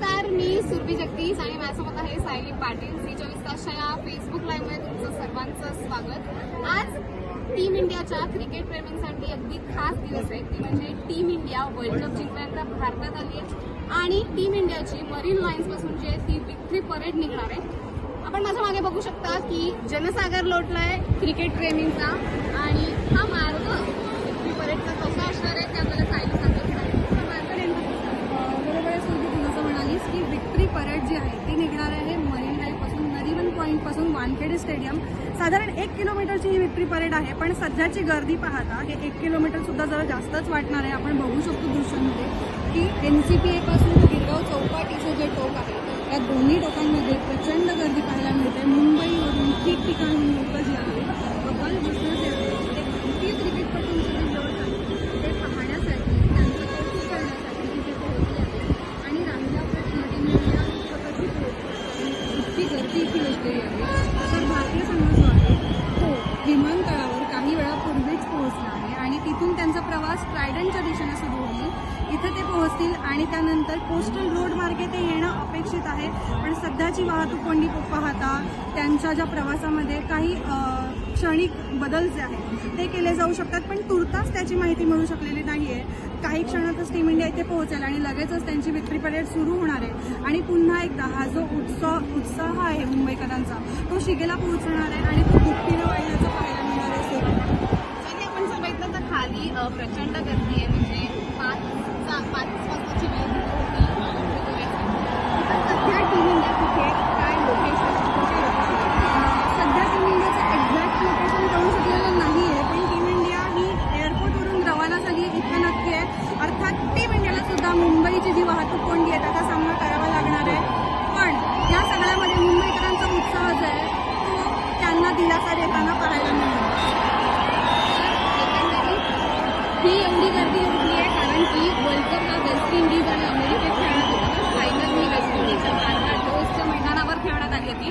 नमस्कार मी सुरभी जगदीश आणि माझ्यासोबत आहे सायली पाटील. सी चोवीस तासच्या या फेसबुक लाईव्हमध्ये तुमचं सर्वांचं स्वागत. आज टीम इंडियाच्या क्रिकेट प्रेमींसाठी अगदी खास दिवस आहे. ती म्हणजे टीम इंडिया वर्ल्ड कप जिंकल्यानंतर भारतात आली आहे. आणि टीम इंडियाची मरीन लाईन्सपासून जी आहे ती विक्ट्री परेड निघणार आहे. आपण माझ्या मागे बघू शकता की जनसागर लोटला आहे क्रिकेट प्रेमींचा. आणि हा मार्ग पॉईंटपासून वानखेडे स्टेडियम. साधारण एक किलोमीटरची ही विक्ट्री परेड आहे पण सध्याची गर्दी पाहता हे एक किलोमीटर सुद्धा जरा जास्तच वाटणार आहे. आपण बघू शकतो दृश्यांमध्ये की एन सी पी ए पासून गिरगाव चौपाटीचं जे टोक आहे या दोन्ही टोकांमध्ये प्रचंड गर्दी पाहायला मिळते. मुंबईवरून ठिकठिकाणी लोक जी आहेत कपाल बसण्याचे आहेत ते भारतीय क्रिकेटपटूंचे जे लोक आहेत ते पाहण्यासाठी त्यांचं कौतुक करण्यासाठी तिथे पोहोचले आहेत आणि राहिला प्रश्न टीम इंडिया स्वतःची पोहोचते इतकी गर्दी इथे लोकलेली आहे तर भारतीय संघ जो आहे तो विमानतळावर काही वेळापूर्वीच पोहोचला आहे आणि तिथून त्यांचा प्रवास ट्रायडनच्या दिशेने सुरू होईल. इथं ते पोहोचतील आणि त्यानंतर कोस्टल रोड मार्गे ते येणं अपेक्षित आहे. पण सध्याची वाहतूक कोंडी पाहता त्यांच्या ज्या प्रवासामध्ये काही क्षणिक बदल जे आहेत ते केले जाऊ शकतात. पण तुर्तास त्याची माहिती मिळू शकलेली नाही आहे काही क्षणातच टीम इंडिया इथे पोहोचेल आणि लगेचच त्यांची विक्ट्री परेड सुरू होणार आहे. आणि पुन्हा एकदा हा जो उत्साह उत्साह आहे मुंबईकरांचा तो शिगेला पोहोचणार आहे आणि तो दुःखीनं वाढण्याचं पाहायला मिळणार आहे सुरू. आणि आपण जर बघितलं तर खाली अ, प्रचंड गर्दी आहे. म्हणजे पाच चा- पाच वाजताची वेळ होती. सध्या टीम इंडिया कुठे काय लोकेशन सध्या टीम इंडियाचं एक्झॅक्ट लोकेशन कळू शकलेलं नाही आहे. पण टीम इंडिया ही एअरपोर्टवरून रवाना झाली आहे. नक्की आहे. अर्थात टीम इंडियाला सुद्धा मुंबईची जी वाहतूक कोंडी आहे त्याचा सामना करावा लागणार आहे पण या सगळ्यामध्ये मुंबईकरांचा उत्साह जो आहे तो त्यांना दिलासा देताना पाहायला मिळतो एकंदरीत ही एवढी गर्दी उठली आहे कारण की वर्ल्ड कप हा वेस्ट इंडिज आणि अमेरिकेत खेळण्यात होतं. फायनल ही वेस्ट इंडिजच्या भारतात टोसच्या मैदानावर खेळण्यात आली होती.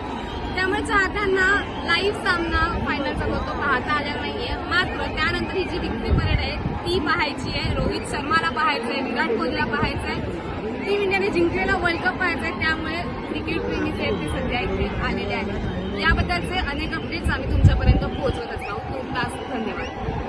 त्यामुळे चाहत्यांना लाईव्ह सामना फायनलचा होतो. पाहता आलेला नाहीये. मात्र त्यानंतर ही जी विक्री परेड आहे ती पाहायची आहे. रोहित शर्माला पाहायचं आहे विराट कोहलीला पाहायचं आहे टीम इंडियाने जिंकलेला वर्ल्ड कप पाहायचा आहे त्यामुळे क्रिकेट प्रेमी जे आहेत ते सध्या इथे आलेले आहेत. याबद्दलचे अनेक अपडेट्स आम्ही तुमच्यापर्यंत पोहोचवत असतो खूप तास धन्यवाद.